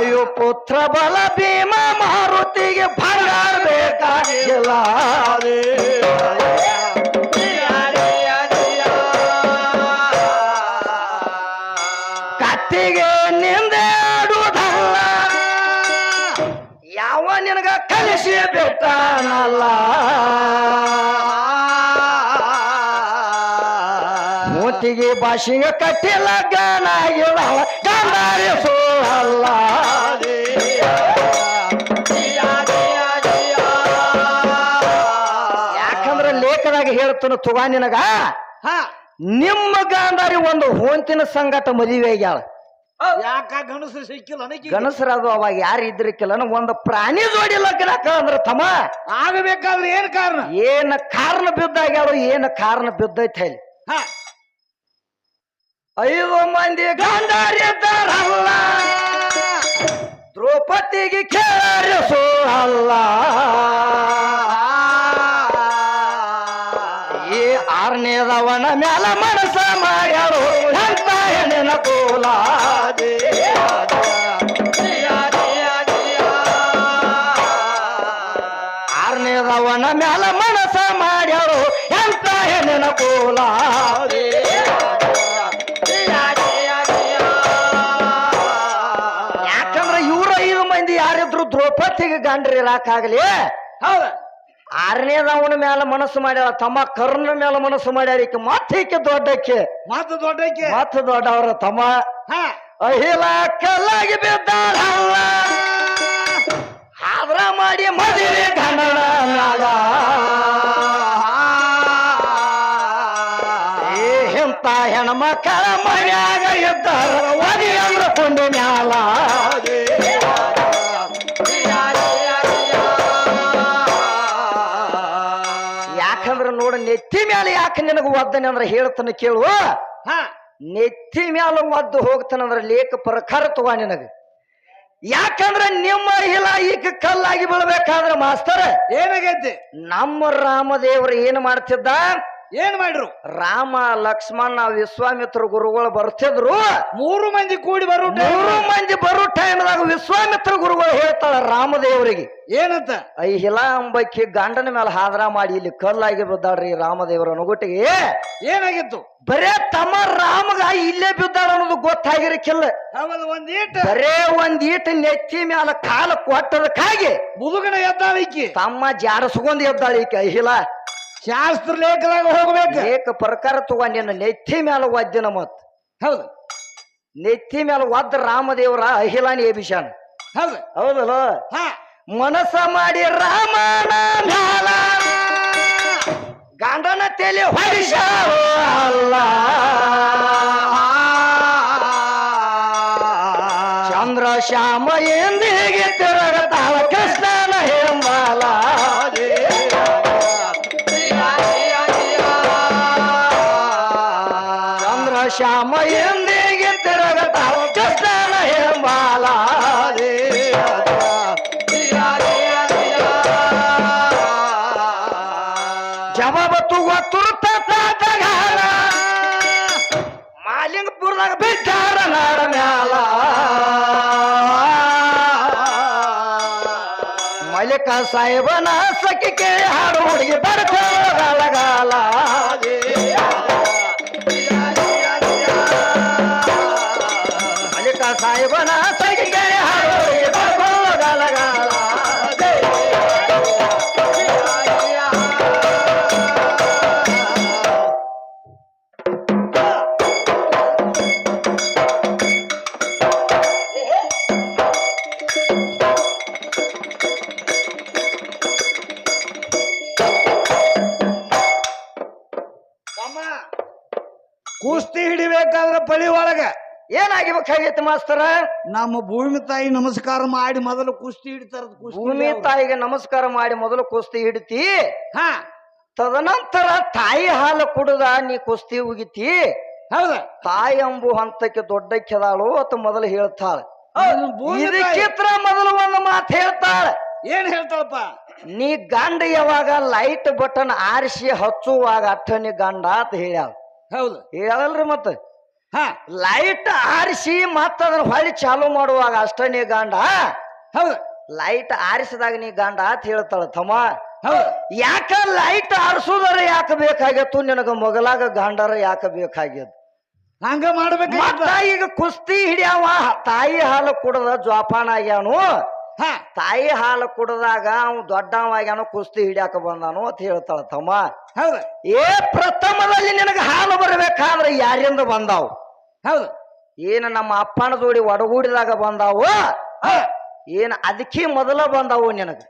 ಅಯ್ಯೋ ಪುತ್ರ ಬಲ ಭೀಮ ಮಾರುತಿಗೆ ಬೇಕಾಗಿಲ್ಲ ಕತ್ತಿಗೆ ನಿಂದಾಡುವುದಲ್ಲ ಯಾವ ನಿನಗ ಕಲಿಸಿ ಬಿಟ್ಟಾನಲ್ಲ. ಮೂತಿಗೆ ಭಾಷೆಗೆ ಕಟ್ಟಿಲ್ಲ ಗಾನಾಗಿಲ್ಲ ಗಂಧಾರಿ ಸೋಳಲ್ಲ ಯಾಕಂದ್ರೆ ಲೇಖದಾಗ ಹೇಳ್ತಾನ ತುಗಾ ನಿನಗ? ಹಾ. ನಿಮ್ಮ ಗಾಂಧಾರಿ ಒಂದು ಹೊಂತಿನ ಸಂಗಟ ಮದುವೆ ಆಗ್ಯಾಳ. ಯಾಕ ಗಣಸರು ಸಿಕ್ಕಿಲ್ಲ ಗಣಸರದು ಅವಾಗ ಯಾರು ಇದ್ರಿಕ್ಕಿಲ್ಲ ಒಂದು ಪ್ರಾಣಿ ಜೋಡಿ ಲಗ್ನಕ್ಕ ಅಂದ್ರ ತಮ್ಮ. ಆಗಬೇಕಾದ್ರೆ ಏನ್ ಕಾರಣ? ಏನ ಕಾರಣ ಬಿದ್ದಾಗ್ಯಾಳು ಏನ ಕಾರಣ ಬಿದ್ದೈತೆ ಹೇಳಿ ಹಾ. ಐದು ಮಂದಿ ಗಾಂಧಾರಿ ಇದ್ದಾರಲ್ಲ. ದ್ರೌಪದಿಗೆ ಕೇಳಿಸೋ ಅಲ್ಲ ಈ ಆರನೇದವನ ಮ್ಯಾಲ ಮನಸ ಮಾಡ್ಯಾರು. ಅಂತ ಹೆಣ್ಣಿನ ಕೋಲ ಆರನೇದವನ ಮ್ಯಾಲ ಮನಸ ಮಾಡ್ಯಾರು. ಎಂತ ಹೆಣ್ಣಿನ ಕೋಲ ದ್ರೌಪದಿಗೆ ಇರಾಕಾಗಲಿ ಹೌದ. ಆರನೇದವನ ಮ್ಯಾಲ ಮನಸ್ಸು ಮಾಡ್ಯಾರ ತಮ್ಮ ಕರ್ಣ ಮ್ಯಾಲ ಮನಸ್ಸು ಮಾಡ್ಯಾರ ಈಕೆ ಮತ್ತೆ ಈಕೆ ದೊಡ್ಡಕ್ಕೆ. ಮಾತು ದೊಡ್ಡಕ್ಕೆ. ಮತ್ತೆ ದೊಡ್ಡವ್ರ ತಮ್ಮ. ಹಾ. ಅಹಿಲ ಕಲ್ಲಾಗಿ ಬಿದ್ದಾಳ ಆದ್ರ ಮಾಡಿ ಮದುವೆ ಕನ್ನಡ ಇಂಥ ಹೆಣ್ಮಕ್ಕಳ ಮನ್ಯಾಗ ಇದ್ದಾರ ಒದಿ ಅಂದ್ರ ಕೊಂಡು ಮ್ಯಾಲ. ಮೇಲೆ ಯಾಕೆ ನಿನಗ ಒದ್ದನೆ ಅಂದ್ರೆ ಹೇಳ್ತಾನೆ ಕೇಳುವ ಹಾ. ನೆತ್ತಿ ಮ್ಯಾಲ ಒದ್ದು ಅಂದ್ರೆ ಲೇಖ ಪ್ರಕಾರ ತಗೋ ನಿನಗ. ಯಾಕಂದ್ರ ನಿಮ್ಮ ಹಿಲ ಈಗ ಕಲ್ಲಾಗಿ ಬೀಳ್ಬೇಕಾದ್ರ ಮಾಸ್ತರ ಏನಾಗೈತಿ? ನಮ್ಮ ರಾಮದೇವರು ಏನ್ ಮಾಡ್ತಿದ್ದ? ಏನ್ ಮಾಡ್ರು ರಾಮ ಲಕ್ಷ್ಮಣ ವಿಶ್ವಾಮಿತ್ರ ಗುರುಗಳು ಬರ್ತಿದ್ರು. ಮೂರು ಮಂದಿ ಕೂಡಿ ಬರು ಮೂರು ಮಂದಿ ಬರೋ ಟೈಮ್ದಾಗ ವಿಶ್ವಾಮಿತ್ರ ಗುರುಗಳು ಹೇಳ್ತಾಳ ರಾಮದೇವರಿಗೆ. ಏನಂತ? ಐ ಹಿಲ ಅಂಬಕ್ಕಿ ಗಂಡನ ಮೇಲೆ ಹಾದ್ರ ಮಾಡಿ ಇಲ್ಲಿ ಕಲ್ಲಾಗಿ ಬಿದ್ದಾಳ್ರಿ ರಾಮದೇವರ ಅನುಗುಟ್ಟಿಗೆ ಏನಾಗಿತ್ತು? ಬರೇ ತಮ್ಮ ರಾಮಗ ಇಲ್ಲೇ ಬಿದ್ದಾಳ ಅನ್ನೋದು ಗೊತ್ತಾಗಿರಕ್ಕಿಲ್ಲ ಕಿಲ್ಲ ಒಂದ್ ಈಟ. ಬರೇ ಒಂದೀಟ ಈಟ ನೆತ್ತಿ ಮೇಲೆ ಕಾಲ ಕೊಟ್ಟದಕ್ಕಾಗಿ ಮುದುಗನ ಎದ್ದಾಳಿಕೆ ತಮ್ಮ ಜಾರಸ್ಕೊಂಡ್ ಎದ್ದಾಳಿಕೆ ಐಹಿಲಾ ಅಹಿಲ ಶಾಸ್ತ್ರ ಲೇಖದಾಗ ಹೋಗ್ಬೇಕು. ಏಕ ಪ್ರಕಾರ ತಗೊಂಡೇನು ನೆತ್ತಿ ಮ್ಯಾಲ ವಾದ್ಯನ ಮತ್. ಹೌದು. ನೆತ್ತಿ ಮ್ಯಾಲ ಒದ್ದ ರಾಮದೇವರ ಅಹಿಲಾನಿ ಅಭಿಷಾನ್ ಹೌದು. ಹೌದಲ್ಲ? ಹಾ. ಮನಸ್ಸ ಮಾಡಿ ರಾಮನ ಮ್ಯಾಲ. ಗಂಡನ ತಲೆ ಅಲ್ಲ. ಬಿದ್ದಾರ ನಾಡ ಮ್ಯಾಲ. ಮಲ್ಲಿಕ ಸಾಹೇಬನ ಸಖಿ ಕೇಳಿ ಹಾಡು ಹುಡುಗಿ ಬರ್ತಾಳಗಾಲ ಏನಾಗಿಬೇಕಾಗೈತಿ ಮಾಸ್ತರ? ನಮ್ಮ ಭೂಮಿ ತಾಯಿ ನಮಸ್ಕಾರ ಮಾಡಿ ಮೊದಲು ಕುಸ್ತಿ ಹಿಡಿತಾರ ಭೂಮಿ ತಾಯಿಗೆ ನಮಸ್ಕಾರ ಮಾಡಿ ಮೊದಲು ಕುಸ್ತಿ ಹಿಡಿತಿ. ಹಾ. ತದನಂತರ ತಾಯಿ ಹಾಲು ಕುಡಿದ ನೀ ಕುಸ್ತಿ ಉಗಿತಿ. ಹೌದ. ತಾಯಿ ಎಂಬು ಹಂತಕ್ಕೆ ದೊಡ್ಡ ಕೆದಾಳು ಅಂತ ಮೊದಲು ಹೇಳ್ತಾಳ. ಚಿತ್ರ ಇದಕ್ಕಿತ್ರ ಮೊದಲು ಒಂದು ಮಾತು ಹೇಳ್ತಾಳ. ಏನ್ ಹೇಳ್ತಾಳಪ್ಪ? ನೀ ಗಂಡ ಯಾವಾಗ ಲೈಟ್ ಬಟನ್ ಆರಿಸಿ ಹಚ್ಚುವಾಗ ಅಟ್ಟನಿ ಗಂಡ ಅಂತ ಹೇಳ್ಯಾಳ. ಹೌದು. ಹೇಳಲ್ರಿ ಮತ್ತ? ಹಾ ಲೈಟ್ ಆರಿಸಿ ಮತ್ತ ಅದನ್ನ ಹೊಳಿ ಚಾಲು ಮಾಡುವಾಗ ಅಷ್ಟ ನೀ ಗಂಡ. ಹೌದು ಲೈಟ್ ಆರಿಸಿದಾಗ ನೀ ಗಂಡ ಅಂತ ಹೇಳ್ತಾಳ ತಮ್ಮ. ಯಾಕ ಲೈಟ್ ಆರಿಸೋದರ ಯಾಕೆ ಬೇಕಾಗಿತ್ತು ನಿನಗ ಮೊಗಲಾಗ ಗಂಡರ ಯಾಕೆ ಬೇಕಾಗ್ಯದ ಹಂಗ ಮಾಡ್ಬೇಕು ಈಗ ಕುಸ್ತಿ ಹಿಡಿಯವ ತಾಯಿ ಹಾಲು ಕುಡದ ಜೋಪಾನ ಆಗ್ಯಾನು. ಹಾ. ತಾಯಿ ಹಾಲು ಕುಡದಾಗ ಅವ್ ದೊಡ್ಡವಾಗ್ಯಾನು ಕುಸ್ತಿ ಹಿಡಿಯಾಕ ಬಂದಾನು ಅಂತ ಹೇಳ್ತಾಳ ತಮ್ಮ. ಹೌದು. ಏ ಪ್ರಥಮದಲ್ಲಿ ನಿನಗೆ ಹಾಲು ಬರಬೇಕಾದ್ರೆ ಯಾರಿಂದ ಬಂದಾವು? ಹೌದು. ಏನು ನಮ್ಮ ಅಪ್ಪನ ಜೋಡಿ ಒಡಗೂಡಿದಾಗ ಬಂದಾವು? ಏನು ಏನ ಅದಕ್ಕೆ ಮೊದಲ ಬಂದಾವು ನಿನಗೆ?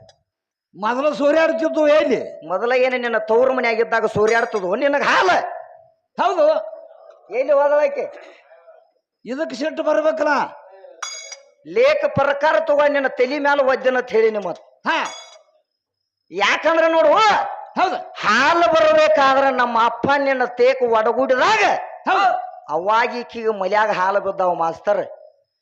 ಮೊದಲ ಸೂರ್ಯಾಡ್ತಿದ್ದು ಎಲ್ಲಿ? ಮೊದಲ ಏನು ನಿನ್ನ ತವ್ರ ಮನೆಯಾಗಿದ್ದಾಗ ಸೂರ್ಯಾಡ್ತದ ನಿನಗೆ ಹಾಲು? ಹೌದು. ಎಲ್ಲಿ ಓದಲಕ್ಕೆ ಇದಕ್ಕೆ ಸಿಟ್ಟು ಬರ್ಬೇಕಲ್ಲ? ಲೇಖ ಪ್ರಕಾರ ತಗೊಂಡು ನಿನ್ನ ತಲೆ ಮ್ಯಾಲ ಒದ್ದನ ಅಂತ ಹೇಳಿ ನಿಮ್ಮ ಹಾ. ಯಾಕಂದ್ರೆ ನೋಡು ಹೌದು. ಹಾಲು ಬರಬೇಕಾದ್ರೆ ನಮ್ಮ ಅಪ್ಪ ನಿನ್ನ ತೇಕು ಒಡಗೂಡಿದಾಗ ಹೌದು. ಅವಾಗ ಈಕಿಗೆ ಮಲ್ಯಾಗ ಹಾಲು ಬಿದ್ದಾವ ಮಾಸ್ತರ್.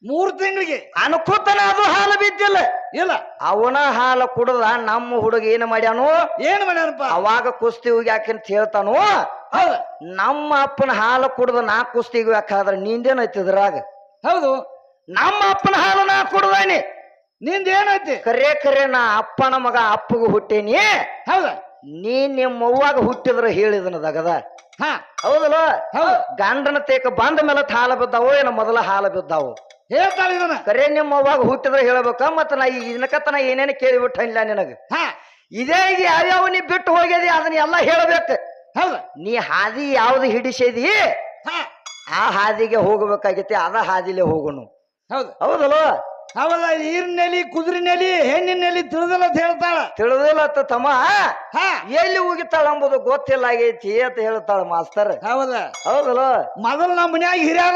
ಮೂರು ತಿಂಗಳಿಗೆ. ಅನುಕೂತನ ಅದು ಹಾಲು ಬಿದ್ದಿಲ್ಲ. ಇಲ್ಲ. ಅವನ ಹಾಲು ಕುಡ್ದ ನಮ್ಮ ಹುಡುಗ ಏನ್ ಮಾಡ್ಯಾನು? ಏನ್ ಮಾಡ್ಯಾನಪ್ಪ? ಅವಾಗ ಕುಸ್ತಿ ಹೋಗ್ಯಾಕಂತ ಹೇಳ್ತಾನು? ಹೌದು. ನಮ್ಮ ಅಪ್ಪನ ಹಾಲು ಕುಡ್ದ ನಾ ಕುಸ್ತಿ ಯಾಕಾದ್ರ ನಿಂದೇನ ಐತಿದ್ರಾಗ ಹೌದು. ನಮ್ಮ ಅಪ್ಪನ ಹಾಲು ನಾ ಕುಡ್ದಾನಿ. ನಿಂದ ಏನೈತಿ ಕರೆ ಕರೆ ನಾ ಅಪ್ಪನ ಮಗ ಅಪ್ಪಗೂ ಹುಟ್ಟೇನಿ. ಹೌದ. ನೀ ನಿಮ್ಮವ್ವಾಗ ಹುಟ್ಟಿದ್ರೆ ಹೇಳಿದನ ದಗದ. ಹಾ. ಹೌದಲ್ಲ? ಹೌದು. ಗಂಡನ ತೇಕ ಬಂದ ಮೇಲೆ ಹಾಲ ಬಿದ್ದಾವೋ ಏನ ಮೊದಲ ಹಾಲ ಬಿದ್ದಾವು? ಹೇಳ್ತಾಳೆ ಇದನ್ನ. ಕರೆ ನಿಮ್ಮವ್ವಾಗ ಹುಟ್ಟಿದ್ರೆ ಹೇಳಬೇಕ ಮತ್ತ ನಾ ಈ ಇದನ್ನಕತ್ತ ನಾ ಏನೇನು ಕೇಳಿಬಿಟ್ಟಿಲ್ಲ ನಿನಗ? ಹಾ. ಇದೇ ಈಗ ಯಾವ್ಯಾವ ನೀ ಬಿಟ್ಟು ಹೋಗ್ಯದಿ ಅದನ್ನ ಎಲ್ಲ ಹೇಳ್ಬೇಕು. ಹೌದ. ನೀ ಹಾದಿ ಯಾವ್ದು ಹಿಡಿಸಿದಿ? ಹಾ. ಆ ಹಾದಿಗೆ ಹೋಗಬೇಕಾಗೈತಿ ಅದ ಹಾದಿಲೇ ಹೋಗುನು. ಹೌದು. ಹೌದಲ್ಲ ಕುದುರೆ ನೆಲಿ ಹೆಣ್ಣಿನ ನೆಲಿ ತಿಳಿದಲ್ಲ ಅಂತ ಹೇಳ್ತಾಳ. ತಿಳಿದಿಲ್ಲ ಅತ್ತ ತಮ್ಮ? ಹಾ. ಎಲ್ಲಿ ಹೋಗಿತ್ತಾಳ ಎಂಬುದು ಗೊತ್ತಿಲ್ಲ ಆಗೈತಿ ಅಂತ ಹೇಳ್ತಾಳ ಮಾಸ್ತರ್. ಹೌದ. ಹೌದಲ್ಲ? ಮೊದಲು ನಮ್ಮ ಮನ್ಯಾಗ ಹಿರಿಯರ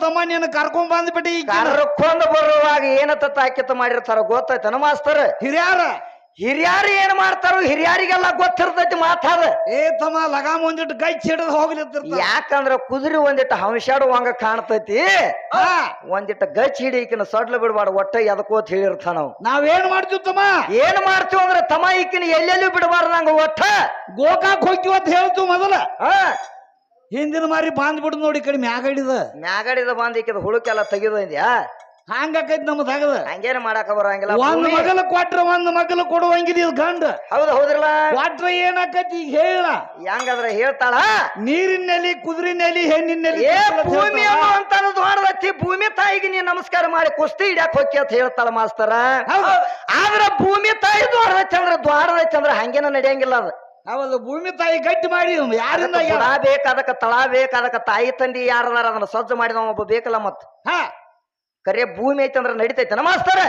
ತಮ್ಮ ನೀನು ಕರ್ಕೊಂಡ್ ಬಂದ್ಬಿಟ್ಟು ಕರ್ಕೊಂಡ್ ಬರುವಾಗ ಏನತ್ತ ತಾಕಿತ ಮಾಡಿರ್ತಾರ ಗೊತ್ತೈತನ ಮಾಸ್ತರ್? ಹಿರಿಯರ ಹಿರಿಯಾರು ಏನ್ ಮಾಡ್ತಾರೋ ಹಿರಿಯಾರಿಗೆಲ್ಲ ಗೊತ್ತಿರ್ತೈತಿ ಮಾತಾಡ. ಏ ತಮ್ಮ ಲಗಾಮ್ ಒಂದಿಟ್ಟು ಗೈ ಹಿಡಿದು ಹೋಗ್ಲಿತ್ತಿರ್ತಾರ ಯಾಕಂದ್ರ ಕುದುರೆ ಒಂದಿಟ್ಟು ಹಂಸಾಡುವಂಗ ಕಾಣ್ತೈತಿ. ಹಾ. ಒಂದಿಟ್ಟು ಗಚ್ ಹಿಡಿಕಿನ ಸಡ್ಲ ಬಿಡಬಾರ್ದು ಒಟ್ಟ ಎದಕೋತ್ ಹೇಳಿರ್ತಾನ ನಾವು ನಾವೇನ್ ಮಾಡ್ತೀವಿ ತಮ್ಮ? ಏನ್ ಮಾಡ್ತೀವಿ ಅಂದ್ರ ತಮ್ಮ ಈಕಿನ ಬಿಡಬಾರ ನಂಗೆ ಒಟ್ಟ. ಗೋಕಾಕ್ ಹೋಗ್ತೀವಿ ಅಂತ ಹೇಳ್ತೀವಿ ಮೊದಲ. ಆ ಹಿಂದಿನ ಮಾರಿ ಬಾಂದ್ಬಿಡು ನೋಡಿ ಈ ಕಡೆ ಮ್ಯಾಗಡಿದ ಮ್ಯಾಗಡಿದ ಬಂದ್ ಈಕಿದ ಹುಳುಕೆಲ್ಲ ತೆಗಿದ್ಯಾ ಹಂಗಾಕೈತಿ ನಮ್ಮ ತಗದ ಹಂಗೇನ ಮಾಡಾಕ ಬರಂಗಿಲ್ಲ. ಒಂದ್ ಭೂಮಿ- ಮಗಲ ಕೊಟ್ರ ಒಂದ್ ಮಗಲ ಕೊಡುವಂಗಿದ ಇದು ಗಂಡ. ಹೌದು ಹೌದ್ರಲ್ಲ? ಕೊಟ್ರ ಏನಾಕತಿ ಈಗ ಹೇಳ. ಹೆಂಗಂದ್ರ ಹೇಳ್ತಾಳ? ನೀರಿನಲ್ಲಿ ಕುದುರಿನಲ್ಲಿ ಹೆಣ್ಣಿನಲ್ಲಿ ಏ ಭೂಮಿ ಅಂತ ದೊಡ್ಡದತ್ತಿ ಭೂಮಿ ತಾಯಿಗೆ ನೀ ನಮಸ್ಕಾರ ಮಾಡಿ ಕುಸ್ತಿ ಹಿಡ್ಯಾಕ್ ಹೋಗಿ ಅಂತ ಹೇಳ್ತಾಳ ಮಾಸ್ತರ. ಹೌದು. ಆದ್ರ ಭೂಮಿ ತಾಯಿ ದ್ವಾರದ ಚಂದ್ರ ದ್ವಾರದ ಚಂದ್ರ ಹಂಗೇನ ನಡೆಯಂಗಿಲ್ಲ ಅದು. ಹೌದು ಭೂಮಿ ತಾಯಿ ಗಟ್ಟಿ ಮಾಡಿ ಯಾರಿಂದ ಅದಕ್ಕ ಬುಡ ಬೇಕ ಅದಕ್ಕ ತಳ ಬೇಕ ಅದಕ್ಕ ತಾಯಿ ತಂದಿ ಯಾರದಾರ ಅದನ್ನ ಸಜ್ಜು ಮಾಡಿದ ಒಬ್ಬ ಬೇಕಲ್ಲ ಮತ್ತ ಹಾ. ಕರೆ ಭೂಮಿ ಐತೆ ಅಂದ್ರೆ ನಡಿತೈತೆ. ಮಾಸ್ತರ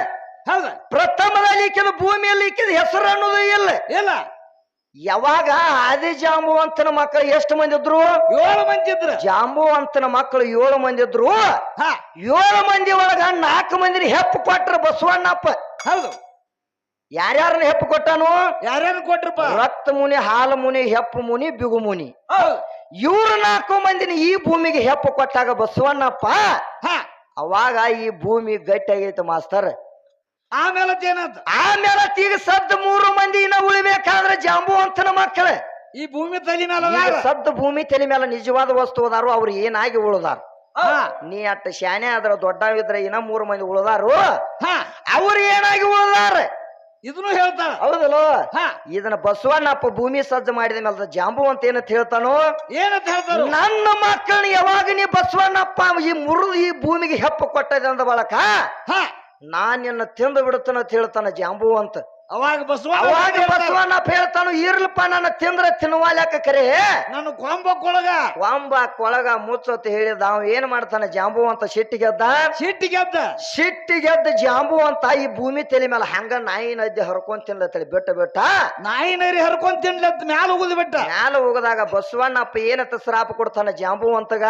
ಹೌದ. ಪ್ರಥಮದಲ್ಲಿ ಈಕಿದ ಭೂಮಿಯಲ್ಲಿ ಈಕಿದ ಹೆಸರು ಅನ್ನೋದು ಇಲ್ಲ. ಇಲ್ಲ. ಯಾವಾಗ ಆದಿ ಜಾಂಬುವಂತನ ಮಕ್ಕಳು ಎಷ್ಟು ಮಂದಿ ಇದ್ರು? ಏಳು ಮಂದಿ ಇದ್ರು. ಜಾಂಬುವಂತನ ಮಕ್ಕಳು ಏಳು ಮಂದಿ ಇದ್ರು. ಹಾ. ಏಳು ಮಂದಿ ಒಳಗ ನಾಲ್ಕು ಮಂದಿನ ಹೆಪ್ಪು ಕೊಟ್ರ ಬಸವಣ್ಣಪ್ಪ. ಹೌದು. ಯಾರ್ಯಾರನ್ನ ಹೆಪ್ಪು ಕೊಟ್ಟಾನು? ಯಾರ್ಯಾರು ಕೊಟ್ರಪ್ಪ ರಕ್ತ ಮುನಿ ಹಾಲು ಮುನಿ ಹೆಪ್ಪು ಮುನಿ ಬಿಗು ಮುನಿ. ಇವ್ರು ನಾಲ್ಕು ಮಂದಿನ ಈ ಭೂಮಿಗೆ ಹೆಪ್ಪು ಕೊಟ್ಟಾಗ ಬಸವಣ್ಣಪ್ಪ ಹಾ. ಅವಾಗ ಈ ಭೂಮಿ ಗಟ್ಟಿ ಆಗೈತೆ ಮಾಸ್ತರ್. ಆಮೇಲೆ ಆಮೇಲೆ ಈಗ ಸದ್ದು ಮೂರು ಮಂದಿ ಇನ್ನ ಉಳಿಬೇಕಾದ್ರೆ ಜಾಂಬುವಂತನ ಮಕ್ಕಳೇ. ಈ ಭೂಮಿ ತಲೆ ಮೇಲೆ ಅದಾರ. ಸದ್ದು ಭೂಮಿ ತಲೆ ಮೇಲೆ ನಿಜವಾದ ವಸ್ತು ಅದಾರು ಅವ್ರು ಏನಾಗಿ ಉಳಿದಾರ? ಹಾ. ನೀ ಅಟ್ಟ ಶಾನೆ ಆದ್ರ ದೊಡ್ಡವಿದ್ರೆ ಇನ್ನ ಮೂರು ಮಂದಿ ಉಳಿದಾರು? ಹಾ. ಅವ್ರು ಏನಾಗಿ ಉಳಿದಾರ? ಇದನ್ನು ಹೇಳ್ತಾನ ಹೌದಲ್ಲ? ಹಾ. ಇದನ್ನ ಬಸವಣ್ಣಪ್ಪ ಭೂಮಿ ಸಜ್ಜ ಮಾಡಿದ ಮೇಲೆ ಜಾಂಬು ಅಂತ ಏನಂತ ಹೇಳ್ತಾನೋ? ಏನಂತ ಹೇಳ್ತಾರ? ನನ್ನ ಮಕ್ಕಳನ್ನ ಯಾವಾಗ ನೀ ಬಸವಣ್ಣಪ್ಪ ಈ ಮುರಿದು ಈ ಭೂಮಿಗೆ ಹೆಪ್ಪು ಕೊಟ್ಟದೆ ಅಂದ ಬಳಕ? ಹಾ. ನಾನ್ ನಿನ್ನ ತಿಂದು ಬಿಡುತ್ತೇನೆ ಅಂತ ಹೇಳ್ತಾನ ಜಾಂಬು ಅಂತ. ಅವಾಗ ಬಸವ ಅವಾಗ ಬಸವನ ಹೇಳ್ತಾನು ಇರ್ಲಪ್ಪ ನನ್ನ ತಿಂದ್ರ ತಿನ್ವಾಲ್ಯಾಕ ಕರೆ? ನಾನು ಕೊಂಬಕ್ಕೊಳಗ ಕೊಂಬಕ್ಕೊಳಗ ಕೊಳಗ ಮುಚ್ಚತ್ ಹೇಳಿದ ಅವ ಏನ್ ಮಾಡ್ತಾನೆ ಜಾಂಬು ಅಂತ ಸಿಟ್ಟಿಗೆದ್ದ ಸಿಟ್ಟಿ ಗೆದ್ದ ಜಾಂಬು ಅಂತ ಈ ಭೂಮಿ ತಲೆ ಮೇಲೆ ಹಂಗ ನಾಯಿ ನದಿ ಹರ್ಕೊಂಡ್ ತಿನ್ಲತ್ತಳಿ ಬೆಟ್ಟ ಬೆಟ್ಟ? ನಾಯಿ ನರಿ ಹರ್ಕೊಂಡ್ ತಿನ್ಲತ್ ಮ್ಯಾಲ ಹೋಗುದು ಬಿಟ್ಟ. ಮ್ಯಾಲ ಹೋಗದಾಗ ಬಸವಣ್ಣಪ್ಪ ಏನಂತ ಶ್ರಾಪ ಕೊಡ್ತಾನ ಜಾಂಬು ಅಂತಗ?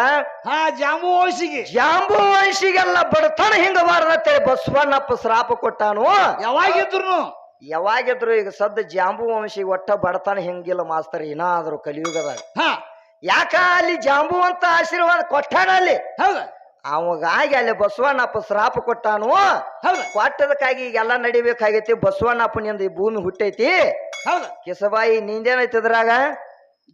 ಹಾ ಜಾಂಬು ವಂಶಿಗೆ ಜಾಂಬು ವಂಶಿಗೆಲ್ಲ ಬಡತನ ಹಿಂಗ ಬಾರದತ್ತೇಳಿ ಬಸವಣ್ಣಪ್ಪ ಶ್ರಾಪ ಕೊಟ್ಟಾನು? ಯಾವಾಗಿದ್ರು ಯಾವಾಗಿದ್ರು ಈಗ ಸದ್ದ ಜಾಂಬು ವಂಶಿ ಒಟ್ಟ ಬಡತನ ಹೆಂಗಿಲ್ಲ ಮಾಸ್ತರ್ ಏನಾದ್ರು ಕಲಿಯುಗದ ಹಾ. ಯಾಕ ಅಲ್ಲಿ ಜಾಂಬು ಅಂತ ಆಶೀರ್ವಾದ ಕೊಟ್ಟಾನ ಅಲ್ಲಿ? ಹೌದ. ಅವಾಗಾಗಿ ಅಲ್ಲಿ ಬಸವಣ್ಣಪ್ಪ ಶ್ರಾಪ ಕೊಟ್ಟಾನು. ಹೌದ. ಕೊಟ್ಟದಕ್ಕಾಗಿ ಈಗೆಲ್ಲ ನಡಿಬೇಕಾಗೈತಿ ಬಸವಣ್ಣಪ್ಪನಿಂದ ಈ ಭೂಮಿ ಹುಟ್ಟೈತಿ. ಹೌದ. ಕಿಸಬಾಯಿ ನಿಂದೇನೈತಿ ಇದ್ರಾಗ?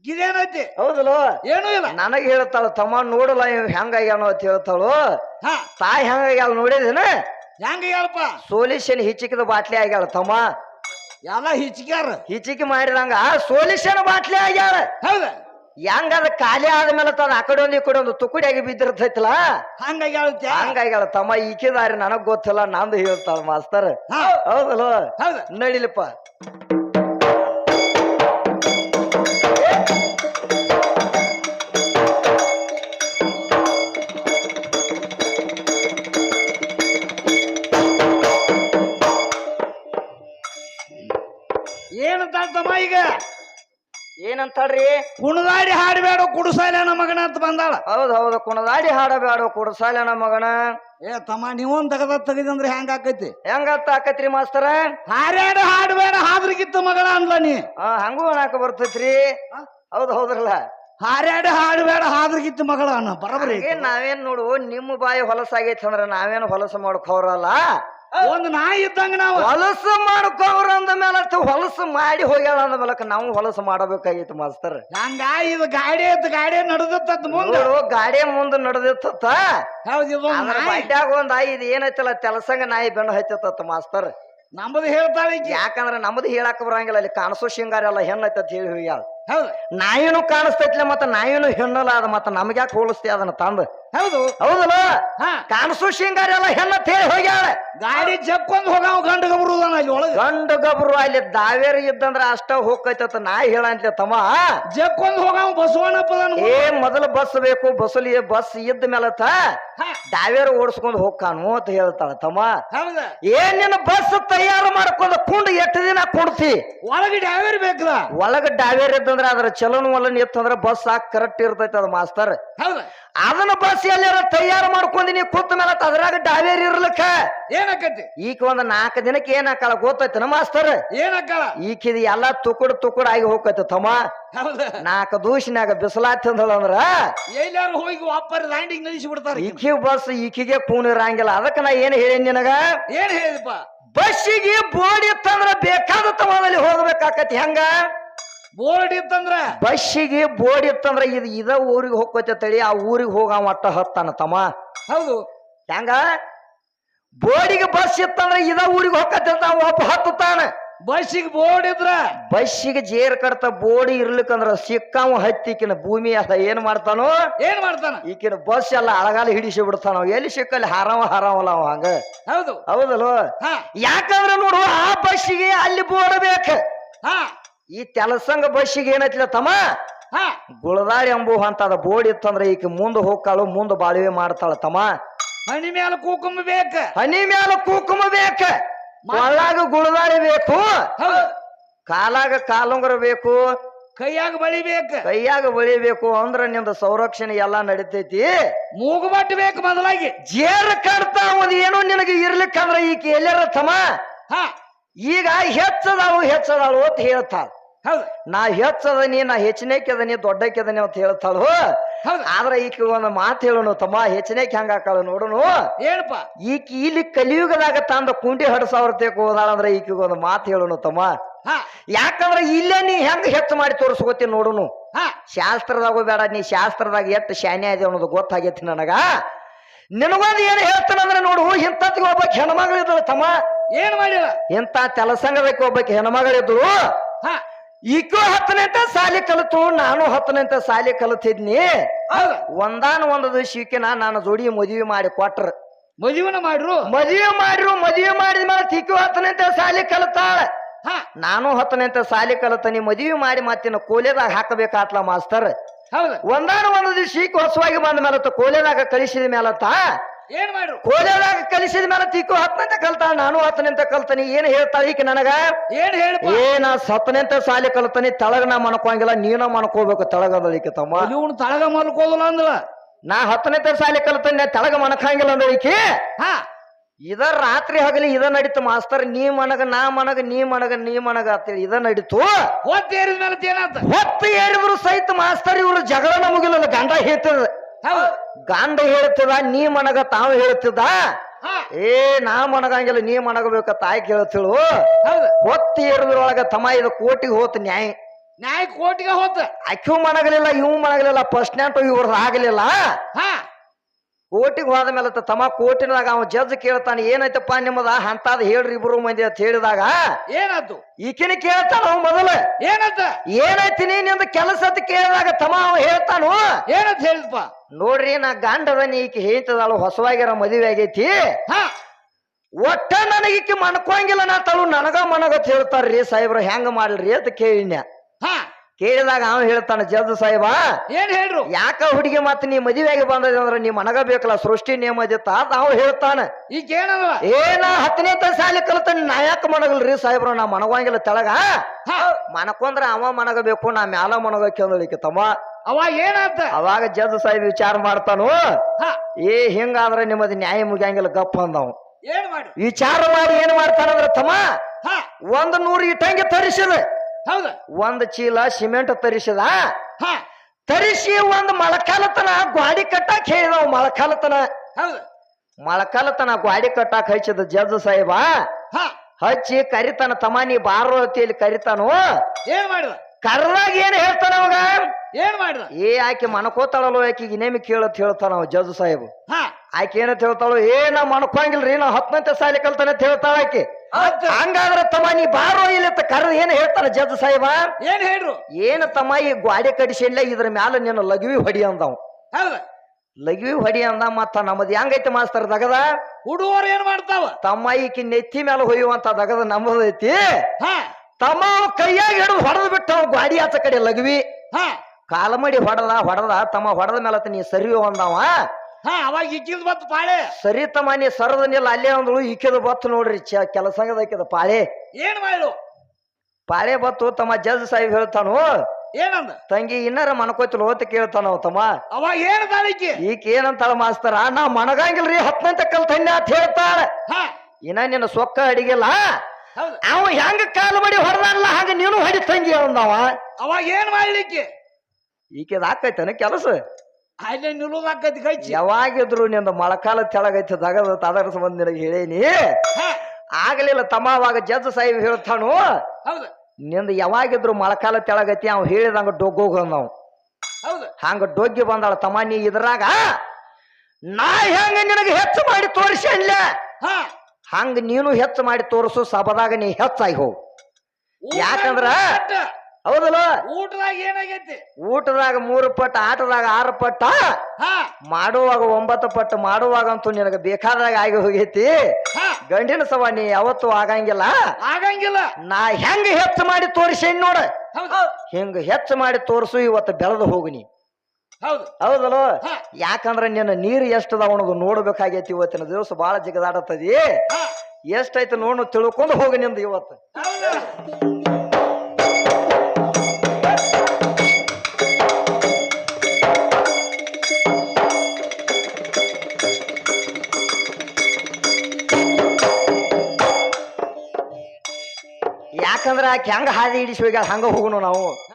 ಇದೇನೈತಿ? ಹೌದಲ್ಲ ಏನೂ ಇಲ್ಲ. ನನಗ್ ಹೇಳ್ತಾಳ ತಮ್ಮ ನೋಡಲ್ಲ ಹೆಂಗಾಗ್ಯಾನೋ ಅಂತ ಹೇಳ್ತಾಳು. ಹಾ. ತಾಯಿ ಹೆಂಗಾಗ್ಯಾಳ ನೋಡಿದೇನ? ಹೆಂಗ ಹೇಳಪ್ಪ? ಸೋಲ್ಯೂಷನ್ ಹಿಚಿಕಿದ ಬಾಟ್ಲಿ ಆಗ್ಯಾಳ ತಮ್ಮ. ಎಲ್ಲ ಹಿಚ್ಕ್ಯಾರ? ಹಿಚಿಕಿ ಮಾಡಿದಂಗ ಸೊಲ್ಯೂಷನ್ ಬಾಟ್ಲಿ ಆಗ್ಯಾಳ. ಹೌದ? ಹೆಂಗ ಅದ ಖಾಲಿ ಆದ್ಮೇಲೆ ತಾನು ಆ ಕಡೆ ಒಂದು ಈ ಕಡೆ ಒಂದು ತುಕುಡಿಯಾಗಿ ಬಿದ್ದಿರ್ತೈತಲ್ಲ? ಹಂಗಾಗಿ ಹೇಳುತ್ತೆ ಹಂಗಾಗ್ಯಾಳ ತಮ್ಮ ಈಕಿದಾರಿ ನನಗ್ ಗೊತ್ತಿಲ್ಲ ನಂದು ಹೇಳ್ತಾಳ ಮಾಸ್ತರ್. ಹೌದಲ್ಲ? ಹೌದಲ್ವ ಹೌದ? ನಡಿಲಿಪ್ಪ. ಏನಂತ ತಮ್ಮ ಈಗ? ಏನಂತಾಳ್ರಿ? ಕುಣದಾಡಿ ಹಾಡಬೇಡ ಕುಡಸಾಲ ಮಗನ ಅಂತ ಬಂದಾಳ. ಹೌದ್ ಹೌದು ಕುಣದಾಡಿ ಹಾಡಬೇಡ ಕುಡಸಾಲ ಮಗನ. ಏ ತಮ್ಮ ನೀವೊಂದ್ ತಗದ ತೆಗೆದಂದ್ರೆ ಹೆಂಗ ಆಕೈತಿ? ಹೆಂಗ ಆಕತ್ರಿ ಮಾಸ್ತರ? ಹಾರ್ಯಾಡ ಹಾಡಬೇಡ ಹಾದ್ರಿಗಿತ್ತು ಮಗಳ ಅಂದ್ಲ ನೀ. ಆ ಹಂಗೂ ಅನ್ನಾಕ ಬರ್ತೈತ್ರಿ. ಹೌದ್ ಹೌದ್ರಲ್ಲ. ಹಾರ್ಯಾಡ ಹಾಡಬೇಡ ಹಾದ್ರಿಗಿತ್ತು ಮಗಳ ಅನ್ನ ಬರಬರಿ ನಾವೇನ್ ನೋಡು ನಿಮ್ಮ ಬಾಯಿ ಹೊಲಸಾಗೈತಿ ಅಂದ್ರ ನಾವೇನು ಹೊಲಸ ಮಾಡ್ಕೋರಲ್ಲ. ಒಂದ್ ನಾಯಿ ಇದ್ದಂಗ ನಾವು. ಹೊಲಸು ಮಾಡ್ಕೋವ್ರ ಅಂದ ಮೇಲೆ ಹೊಲಸು ಮಾಡಿ ಹೋಗ್ಯಾಳ ಅಂದ ಮೇಲೆ ನಾವು ಹೊಲಸು ಮಾಡಬೇಕಾಗಿತ್ತು ಮಾಸ್ತರ್. ಹಂಗ ಇದು ಗಾಡಿ ಐತ್ ಗಾಡಿ ನಡೆದತ್ತ ಮುಂದೆ. ಗಾಡಿ ಮುಂದೆ ನಡೆದಿತ್ತ ಬಡ್ಡ್ಯಾಗ ಒಂದ್ ಇದು ಏನೈತಲ್ಲ ತೆಲಸಂಗ ನಾಯಿ ಬೆಣ್ಣು ಹಚ್ಚತ್ತ ಮಾಸ್ತರ್. ನಮ್ಮದು ಹೇಳ್ತಾಳೆ ಯಾಕಂದ್ರೆ ನಮ್ಮದು ನಮ್ದು ಹೇಳಾಕ ಬರಂಗಿಲ್ಲ ಅಲ್ಲಿ ಕಾಣಿಸೋ ಶಿಂಗಾರ ಎಲ್ಲ ಹೆಣ್ಣೈತೆ ಅಂತ ಹೇಳಿ ಹೋಗ್ಯಾಳ. ಹೌದು. ನಾಯಿನೂ ಕಾಣಿಸ್ತೈತ್ಲೆ ಮತ್ತ ನಾಯಿನೂ ಹೆಣ್ಣಲ್ಲ ಅದ ಮತ್ತ ನಮ್ಗ್ಯಾಕೆ ಹೋಲಿಸ್ತಿ ಅದನ್ನ ತಂದು. ಹೌದು. ಹೌದಲ್ಲ? ಹಾ. ಕಾಣಿಸೋ ಶಿಂಗಾರ ಎಲ್ಲ ಹೆಣ್ಣತ್ ಹೇಳಿ ಹೋಗ್ಯಾಳ. ಗಾಡಿ ಜಪ್ಕೊಂಡ್ ಹೋಗಾವ್ ಗಂಡ ಗಬ್ರು ಅಲ್ಲಿ ಒಳಗ. ಗಂಡು ಗಬ್ರು ಅಲ್ಲಿ ದಾವೇರಿ ಇದ್ದಂದ್ರ ಅಷ್ಟ ಹೋಗ್ತೈತ ನಾ ಹೇಳಂತೆ ತಮ್ಮ. ಜಕ್ಕೊಂದ್ ಹೋಗಾವ್ ಬಸವಣ್ಣಪ್ಪ ಏ ಮೊದಲು ಬಸ್ ಬೇಕು ಬಸ್ಲಿ ಬಸ್ ಇದ್ದ ಮೇಲತ್ತ ದಾವೇರಿ ಓಡಿಸ್ಕೊಂಡು ಹೋಗ್ಕಾನು ಅಂತ ಹೇಳ್ತಾಳ ತಮ್ಮ. ಹೌದ. ಏನ್ ನಿನ್ನ ಬಸ್ ತಯಾರು ಮಾಡ್ಕೊಂಡು ಕುಂಡ್ ಎಷ್ಟು ದಿನ ಕುಡ್ತಿ? ಒಳಗೆ ಡಾವೇರಿ ಬೇಕಲ್ಲ ಒಳಗ ಡಾವೇರಿ ಇದ್ದಂದ್ರ ಅದ್ರ ಚಲನ್ ಒಲನ್ ಇತ್ತಂದ್ರ ಬಸ್ ಹಾಕಿ ಕರೆಕ್ಟ್ ಇರ್ತೈತಿ ಅದ ಮಾಸ್ತರ್. ಹೌದ. ಅದನ್ನ ಬಸ್ ಎಲ್ಲಾರ ತಯಾರು ಮಾಡ್ಕೊಂಡಿನಿ ಕೂತ ಮೇಲೆ ಅದ್ರಾಗ ಡಾವೇರಿ ಇರ್ಲಕ್ಕ? ಏನಕ್ಕತಿ ಈಕ ಒಂದ್ ನಾಲ್ಕು ದಿನಕ್ಕೆ ಏನ್ ಹಾಕಲ್ಲ ಗೊತ್ತೈತನ ಮಾಸ್ತರ್? ಏನಾಕಲ್ಲ ಈಕಿದ ಎಲ್ಲಾ ತುಕುಡ್ ತುಕುಡ್ ಆಗಿ ಹೋಗ್ತೈತಿ ತಮ್ಮ. ನಾಲ್ಕು ಅಂದ್ರ ಎಲ್ಲಾರು ಹೋಗಿ ವಾಪರ್ ಲ್ಯಾಂಡಿಂಗ್ ನಿಲ್ಲಿಸಿ ಬಿಡ್ತಾರ ಈಕಿ ಬಸ್ ಈಕಿಗೆ ಕೂನ್ ಇರಂಗಿಲ್ಲ. ಅದಕ್ಕ ನಾ ಏನ್ ಹೇಳಿ ನಿನಗ? ಏನ್ ಹೇಳಿದಪ್ಪ ಬಸ್ಸಿಗೆ ಬೋಡಿ ತಂದ್ರ ಬೇಕಾದ ತಮದಲ್ಲಿ ಹೋಗ್ಬೇಕಾಕತಿ ಹೆಂಗ? ಬೋರ್ಡ್ ಇತ್ತಂದ್ರ? ಬಸ್ಸಿಗೆ ಬೋರ್ಡ್ ಇತ್ತಂದ್ರ ಇದು ಇದ ಊರಿಗೆ ಹೋಗ್ಕೋತ ತಳಿ ಆ ಊರಿಗೆ ಹೋಗ ಅಟ್ಟ ಹತ್ತಾನ ತಮ್ಮ. ಹೌದು. ಹೆಂಗ? ಬೋರ್ಡಿಗೆ ಬಸ್ ಇತ್ತಂದ್ರ ಇದ ಊರಿಗೆ ಹೋಗತ್ತೆ ಒಬ್ಬ ಹತ್ತಾನ ಬಸ್ಸಿಗೆ ಬೋರ್ಡ್ ಇದ್ರ? ಬಸ್ಸಿಗೆ ಜೇರ್ ಕಡ್ತ ಬೋರ್ಡ್ ಇರ್ಲಿಕ್ಕಂದ್ರ ಸಿಕ್ಕಾವ ಹತ್ತಿಕಿನ ಭೂಮಿ ಅದ ಏನ್ ಮಾಡ್ತಾನೋ? ಏನ್ ಮಾಡ್ತಾನ? ಈಕಿನ ಬಸ್ ಎಲ್ಲ ಅಳಗಾಲ ಹಿಡಿಸಿ ಬಿಡ್ತಾನ ಎಲ್ಲಿ ಸಿಕ್ಕಲ್ಲಿ ಹಾರಾವ ಹಾರಾವಲ್ಲ ಅವ ಹಂಗ? ಹೌದು. ಹೌದಲ್ವ ಯಾಕಂದ್ರ ನೋಡು ಆ ಬಸ್ಸಿಗೆ ಅಲ್ಲಿ ಬೋರ್ಡ್ ಬೇಕ. ಹಾ. ಈ ತೆಲಸಂಗ ಬಸ್ಸಿಗೆ ಏನೈತಿಲ್ಲ ತಮ್ಮ? ಹಾ. ಎಂಬುವ ಎಂಬು ಅಂತದ ಬೋರ್ಡ್ ಇತ್ತಂದ್ರೆ ಈಕೆ ಮುಂದೆ ಹೋಗ್ತಾಳು ಮುಂದೆ ಬಾಳಿವೆ ಮಾಡ್ತಾಳ ತಮ್ಮ. ಹಣಿ ಮ್ಯಾಲ ಕೂಕುಮ ಬೇಕ. ಹನಿ ಮ್ಯಾಲ ಕುಕುಮ ಬೇಕ. ಮಳಾಗ ಗುಳದಾಡಿ ಬೇಕು. ಕಾಲಾಗ ಕಾಲುಂಗರ ಬೇಕು. ಕೈಯಾಗ ಬಳಿ ಬೇಕ. ಕೈಯಾಗ ಬಳಿಬೇಕು ಅಂದ್ರ ನಿಂದ ಸಂರಕ್ಷಣೆ ಎಲ್ಲಾ ನಡಿತೈತಿ. ಮೂಗುಬಟ್ಟು ಬೇಕು ಮೊದಲಾಗಿ. ಜೇರ್ ಕಡ್ತಾ ಒಂದ್ ಏನೋ ನಿನಗೆ ಇರ್ಲಿಕ್ಕಂದ್ರ ಈಕೆ ಎಲ್ಲರ ತಮ್ಮ ಹಾ. ಈಗ ಹೆಚ್ಚದಾಳು ಹೆಚ್ಚದಾಳು ಅಂತ ಹೇಳ್ತಾಳ. ಹೌದು. ನಾ ಹೆಚ್ಚದನಿ ನಾ ಹೆಚ್ಚಿನೇಕದನಿ ದೊಡ್ಡಕ್ಕೆದನಿ ಅಂತ ಹೇಳ್ತಾಳು. ಹೌದು. ಆದ್ರ ಈಕೆ ಒಂದು ಮಾತು ಹೇಳೋಣ ತಮ್ಮ ಹೆಚ್ಚಿನೇಕ್ ಹೆಂಗ ಹಾಕಾಳ ನೋಡುನು. ಏನಪ್ಪ? ಈಕಿ ಇಲ್ಲಿ ಕಲಿಯುಗದಾಗ ತಂದ ಕುಂಡಿ ಹಡಸಾವ್ರತೆಕ್ ಹೋದಾಳ ಅಂದ್ರೆ ಈಕಿಗೆ ಒಂದು ಮಾತು ಹೇಳೋಣ ತಮ್ಮ. ಹಾ. ಯಾಕಂದ್ರ ಇಲ್ಲೇ ನೀ ಹೆಂಗ್ ಹೆಚ್ಚು ಮಾಡಿ ತೋರಿಸ್ಕೋತಿ ನೋಡುನು. ಹಾ. ಶಾಸ್ತ್ರದಾಗೂ ಬೇಡ ನೀ ಶಾಸ್ತ್ರದಾಗ ಎಷ್ಟು ಶಾನ್ಯ ಇದೆ ಅನ್ನೋದು ಗೊತ್ತಾಗೈತಿ ನನಗ. ನಿನಗೊಂದು ಏನು ಹೇಳ್ತಾನಂದ್ರೆ ನೋಡು ಇಂಥದ್ಗೆ ಒಬ್ಬ ಹೆಣ್ಮಗಳಿದ್ದಳು ತಮ್ಮ. ಏನ್ ಮಾಡಿಲ್ಲ? ಇಂಥ ತೆಲಸಂಗದಕ್ಕೆ ಒಬ್ಬಕ್ಕೆ ಹೆಣ್ಮಗಳಿದ್ರು ಹಾ. ಈಕೋ ಹತ್ತನೆಂತ ಸಾಲಿ ಕಲಿತು ನಾನು ಹತ್ತನೆಂತ ಸಾಲಿ ಕಲಿತಿದ್ನಿ. ಒಂದಾನ ಒಂದದು ಶೀಕಿನ ನಾನು ಜೋಡಿ ಮದುವೆ ಮಾಡಿ ಕೊಟ್ರ. ಮದುವೆನ ಮಾಡ್ರು? ಮದುವೆ ಮಾಡ್ರು ಮದುವೆ ಮಾಡಿದ ಮೇಲೆ ತಿಕ್ಕಿ ಹತ್ತನೆಂತ ಸಾಲಿ ಕಲಿತಾಳ. ಹಾ. ನಾನು ಹತ್ತನೆಂತ ಸಾಲಿ ಕಲಿತನಿ ಮದುವೆ ಮಾಡಿ ಮತ್ತಿನ ಕೋಲೆದಾಗ ಹಾಕಬೇಕಾತ್ಲ ಮಾಸ್ತರ್. ಹೌದು. ಒಂದಾನ ಒಂದದು ಶೀಕ್ ಹೊಸವಾಗಿ ಬಂದ ಮೇಲತ್ತ ಕೋಲೆದಾಗ ಕಳಿಸಿದ ಮೇಲತ್ತ ಏನ್ ಮಾಡ್ರು? ಕೋಜಾದಾಗ ಕಲಿಸಿದ ಮೇಲೆ ತಿಕ್ಕು ಹತ್ತನಂತ ಕಲ್ತಾಳ ನಾನು ಹತ್ತನಂತ ಕಲ್ತನಿ ಏನ್ ಹೇಳ್ತಾಳ ಈಕ ನನಗ? ಏನ್ ಹೇಳಪ್ಪ ಏ ನಾ ಸತ್ತನೆಂತ ಸಾಲಿ ಕಲ್ತನಿ ತಳಗ ನಾ ಮನ್ಕೋಂಗಿಲ್ಲ ನೀನ ಮನ್ಕೋಬೇಕು ತಳಗದಳಿಕೆ ತಮ್ಮ. ಇವನು ತಳಗ ಮಲ್ಕೋದಲ್ಲ ಅಂದ್ರ ನಾ ಹತ್ತನಂತ ಸಾಲಿ ಕಲ್ತಾನೆ ತಳಗ ಮನಕಂಗಿಲ್ಲ ಅಂದಳಿಕೆ ಹಾ. ಇದ ರಾತ್ರಿ ಹಗಲಿ ಇದ ನಡೀತು ಮಾಸ್ತರ್ ನೀ ಮನಗ ನಾ ಮನಗ ನೀ ಮನಗ ನೀ ಮನಗ ಅಂತೇಳಿ ಇದ ನಡೀತು. ಹೊತ್ತೇರಿದ ಮೇಲೆ ಏನಾತ? ಹೊತ್ತು ಏರಿದ್ರು ಸಹಿತ ಮಾಸ್ತರ್ ಇವ್ರು ಜಗಳನ ಮುಗಿಲಲ್ಲ ಗಂಡ ಹೇಳ್ತದ ಗಂಡ ಹೇಳ್ತದ ನೀ ಮನಗ ತಾವು ಹೇಳ್ತಿದ್ದ ಏ ನಾ ಮನಗಂಗಿಲ್ಲ ನೀ ಮನಗಬೇಕ ತಾಯಿ ಕೇಳ್ತಿಳು. ಹೊತ್ತಿ ಹೊತ್ತು ತಮ ತಮ್ಮ ಇದು ಕೋಟಿಗೆ ಹೋತ್ ನ್ಯಾಯ. ನ್ಯಾಯ ಕೋಟಿಗೆ ಹೋತ. ಅಕ್ಯೂ ಮನಗಲಿಲ್ಲ ಇವ್ ಮನಗಲಿಲ್ಲ ಫಸ್ಟ್ ನ್ಯಾಂಟು ಇವ್ರದ್ದು ಆಗಲಿಲ್ಲ. ಕೋಟಿಗೆ ಹೋದ ಮೇಲೆ ತಮ ತಮ್ಮ ಕೋಟಿನಾಗ ಅವ ಜಜ್ ಕೇಳ್ತಾನೆ ಏನೈತಪ್ಪ ನಿಮ್ಮದ? ಅಂತದ್ ಹೇಳ್ರಿ ಇಬ್ರು ಮಂದಿ ಅಂತ ಹೇಳಿದಾಗ ಏನದ್ದು ಈಕಿನ ಕೇಳ್ತಾನ ಅವ್ ಮೊದಲ. ಏನಂತ? ಏನೈತಿ ನೀ ನಿಂದ ಕೆಲಸ ಅಂತ ಕೇಳಿದಾಗ ತಮ್ಮ ಅವ ಹೇಳ್ತಾನು. ಏನಂತ ಹೇಳಿದ್ಪ? ನೋಡ್ರಿ ನಾ ಗಂಡದ ನೀ ಈಕಿ ಹೇಳ್ತದಾಳು ಹೊಸವಾಗಿರ ಮದುವೆ ಆಗೈತಿ. ಹಾ. ಒಟ್ಟ ನನಗೆ ಈಕಿ ಮನ್ಕೋಂಗಿಲ್ಲ ನಾ ತಳು ನನಗ ಮನಗತ್ ಹೇಳ್ತಾರ್ರಿ ಸಾಹೇಬ್ರ ಹೆಂಗ ಮಾಡ್ರಿ ಅಂತ ಕೇಳಿನ ಹಾ. ಕೇಳಿದಾಗ ಅವ ಹೇಳ್ತಾನ ಜಡ್ಜ್ ಸಾಹೇಬ ಏನ್ ಹೇಳ್ರು? ಯಾಕ ಹುಡುಗಿ ಮತ್ತೆ ನೀ ಮದುವೆಗೆ ಬಂದದ ಅಂದ್ರ ನೀ ಮನಗ ಬೇಕಲ್ಲ ಸೃಷ್ಟಿ ನಿಯಮ ಅದಿತ್ತ ಅಂತ ಅವ ಹೇಳ್ತಾನ. ಈಗ ಏನದವ ಏನ ಹತ್ತನೇ ತ ಸಾಲಿ ಕಲ್ತಾನ ನಾ ಯಾಕ ಮನಗಲ್ರಿ ಸಾಹೇಬ್ರ ನಾ ಮನಗಂಗಿಲ್ಲ ತೆಳಗ. ಹಾ. ಮನಕೊಂದ್ರ ಅವ ಮನಗಬೇಕು ನಾ ಮ್ಯಾಲ ಮನಗಕ್ಕೆ ಅಂದಳಿಕೆ ತಮ್ಮ. ಅವ ಏನಾತ? ಅವಾಗ ಜಜ್ ಸಾಹೇಬ್ ವಿಚಾರ ಮಾಡ್ತಾನು ಹಾ. ಏ ಹಿಂಗಾದ್ರೆ ನಿಮ್ಮದು ನ್ಯಾಯ ಮುಗಿಯಂಗಿಲ್ಲ ಗಪ್ಪ ಅಂದವ್. ಏನ್ ಮಾಡಿ? ವಿಚಾರ ಮಾಡಿ ಏನ್ ಮಾಡ್ತಾನಂದ್ರ ತಮ್ಮ ಹಾ. ಒಂದ್ ನೂರು ಇಟ್ಟಂಗೆ ತರಿಸಿದ. ಹೌದ. ಒಂದ್ ಚೀಲ ಸಿಮೆಂಟ್ ತರಿಸಿದ. ಹಾ. ತರಿಸಿ ಒಂದ್ ಮಳಕಾಲತನ ಗ್ವಾಡಿ ಕಟ್ಟಾಕ್ ಹೇಳಿದವ್ ಮಳಕಾಲತನ. ಮಳಕಾಲತನ ಗ್ವಾಡಿ ಕಟ್ಟಾಕ್ ಹಚ್ಚಿದ ಜಜ್ ಸಾಹೇಬ. ಹಚ್ಚಿ ಕರಿತಾನ ತಮ್ಮ ನೀ ಬಾರೋ ಅಂತೇಳಿ ಕರಿತಾನು. ಏನ್ ಮಾಡಿದ ಕರ್ದಾಗ ಏನ್ ಹೇಳ್ತಾನ ಅವಾಗ? ಏನ್ ಮಾಡಿದ? ಏ ಆಕೆ ಮನಕೋತಾಳಲ್ಲೋ ಆಕೆಗೆ ನೇಮಿ ಕೇಳತ್ ಹೇಳ್ತಾನ ನಾವು ಜಡ್ಜ್ ಸಾಹೇಬ್. ಹಾ. ಆಕೆ ಏನಂತ ಹೇಳ್ತಾಳು ಏ ನಾ ರೀ ನಾ ಹತ್ತನಂತೆ ಸಾಲಿ ಕಲ್ತಾನೆ ಅಂತ ಹೇಳ್ತಾಳ ಆಕೆ. ಹೌದ್. ಹಂಗಾದ್ರ ತಮ್ಮ ನೀ ಬಾರೋ ಇಲ್ಲಿ ಅಂತ ಕರೆದು ಏನ್ ಹೇಳ್ತಾನ ಜಜ್ ಸಾಹೇಬ? ಏನ್ ಹೇಳ್ರು? ಏನ ತಮ್ಮ ಈ ಗ್ವಾಡಿ ಕಡಿಸಿಲ್ಲ ಇದ್ರ ಮ್ಯಾಲ ನಿನ್ನ ಲಘುವಿ ಹೊಡಿ ಅಂದವ್. ಹೌದ? ಲಘುವಿ ಹೊಡಿ ಅಂದ ಮತ್ತ ನಮ್ಮದ್ ಹೆಂಗೈತಿ ಮಾಸ್ತರ್ ದಗದ? ಹುಡುಗರು ಏನ್ ಮಾಡ್ತಾವ? ತಮ್ಮ ಈಕಿ ನೆತ್ತಿ ಮ್ಯಾಲ ಹೊಯ್ಯುವಂತ ದಗದ ನಮ್ಮದೈತಿ. ಹಾ. ತಮ್ಮ ಅವ್ ಕೈಯಾಗ ಹಿಡಿದು ಹೊಡೆದು ಬಿಟ್ಟ ಅವ್ ಗ್ವಾಡಿ ಆಚ ಕಡೆ ಲಘುವಿ. ಹಾ. ಕಾಲಮಡಿ ಹೊಡದ ಹೊಡದ ತಮ್ಮ ಹೊಡೆದ ಮೇಲೆ ನೀ ಸರಿ ಹೊಂದವ ಹಾ ಅವಾಗ ಇಕ್ಕಿದ ಬತ್ ಪಾಳೆ. ಸರಿ ತಮ್ಮ ನೀ ಸರದನಿಲ್ಲ ಅಲ್ಲೇ ಅಂದಳು ಇಕ್ಕಿದ ಬತ್ತು ನೋಡ್ರಿ ಚ ಕೆಲಸಂಗದ ಇಕ್ಕಿದ ಪಾಳೆ. ಏನ್ ಮಾಡು ಪಾಳೆ ಬತ್ತು ತಮ್ಮ ಜಜ್ ಸಾಹೇಬ್ ಹೇಳ್ತಾನು. ಏನಂದ? ತಂಗಿ ಇನ್ನರ ಮನಕೋತಿಲ್ ಹೋತ ಕೇಳ್ತಾನ ಅವ ತಮ್ಮ. ಅವಾಗ ಏನ್ ತಾಳಿಕಿ ಈಕ ಏನಂತಾಳ ಮಾಸ್ತರ ನಾ ಮನಗಂಗಿಲ್ರಿ ಹತ್ತನಂತ ಕಲ್ತನ್ಯ ಅಂತ ಹೇಳ್ತಾಳ. ಹಾ. ಇನ್ನ ನಿನ್ನ ಸೊಕ್ಕ ಅಡಿಗೆಲ್ಲ ಅವ ಹೆಂಗ ಕಾಲು ಮಡಿ ಹೊಡೆದಲ್ಲ ಹಂಗ ನೀನು ಹೊಡಿ ತಂಗಿ ಅಂದವ. ಅವಾಗ ಏನ್ ಮಾಡ್ಲಿಕ್ಕೆ ಈಕೆದ ಆಕೈತನ ಕೆಲಸ? ಅಲ್ಲೇ ನಿಲ್ಲೋದಾಕೈತಿ ಕೈಚಿ. ಯಾವಾಗಿದ್ರು ನಿಂದ ಮೊಳಕಾಲ ತೆಳಗೈತಿ ತಗದ ತದರ ಸಂಬಂಧ ನಿನಗೆ ಹೇಳೇನಿ? ಆಗಲಿಲ್ಲ ತಮ್ಮ ಅವಾಗ ಸಾಹಿಬ್ ಸಾಹೇಬ್ ಹೇಳ್ತಾನು ಹೌದ. ನಿಂದ ಯಾವಾಗಿದ್ರು ಮೊಳಕಾಲ ತೆಳಗೈತಿ ಅವ್ ಹೇಳಿದಂಗ ಡೊಗ್ಗೋಗ ನಾವು. ಹೌದು. ಹಂಗ ಡೊಗ್ಗಿ ಬಂದಾಳ ತಮ್ಮ ನೀ ಇದ್ರಾಗ ನಾ ಹೆಂಗ ನಿನಗೆ ಹೆಚ್ಚು ಮಾಡಿ ತೋರಿಸಿ ಹಂಗ ನೀನು ಹೆಚ್ಚು ಮಾಡಿ ತೋರಿಸು ಸಭದಾಗ ನೀ ಹೆಚ್ಚಾಗಿ ಹೋಗು. ಯಾಕಂದ್ರ? ಹೌದಲ್ಲ? ಊಟದಾಗ ಏನಾಗೈತಿ? ಊಟದಾಗ ಮೂರು ಪಟ್ಟ ಆಟದಾಗ ಆರು ಪಟ್ಟ? ಹಾ. ಮಾಡುವಾಗ ಒಂಬತ್ತು ಪಟ್ಟು ಮಾಡುವಾಗಂತೂ ನಿನಗೆ ಬೇಕಾದಾಗ ಆಗಿ ಹೋಗೈತಿ. ಗಂಡಿನ ಸವ ನೀ ಯಾವತ್ತೂ ಆಗಂಗಿಲ್ಲ. ಆಗಂಗಿಲ್ಲ. ನಾ ಹೆಂಗ ಹೆಚ್ಚು ಮಾಡಿ ತೋರಿಸೇನ್ ನೋಡ. ಹಿಂಗ ಹೆಚ್ಚು ಮಾಡಿ ತೋರಿಸು ಇವತ್ತು ಬೆಳೆದು ಹೋಗುನಿ ಹೌದು. ಹೌದಲ್ಲೋ? ಯಾಕಂದ್ರ ನಿನ್ನ ನೀರು ಎಷ್ಟದ ಅವನಿಗೆ ನೋಡ್ಬೇಕಾಗೈತಿ ಇವತ್ತಿನ ದಿವಸ ಬಹಳ ಜಿಗದಾಡತ್ತದಿ. ಎಷ್ಟೈತೆ ನೋಡು ತಿಳ್ಕೊಂಡು ಹೋಗಿ ನಿಂದು ಇವತ್ತು. ಯಾಕಂದ್ರ ಆಕೆ ಹೆಂಗೆ ಹಾದಿ ಹಿಡಿಸಿ ಹೋಗ್ಯಾಳ ಹಂಗ ಹೋಗೋಣ ನಾವು.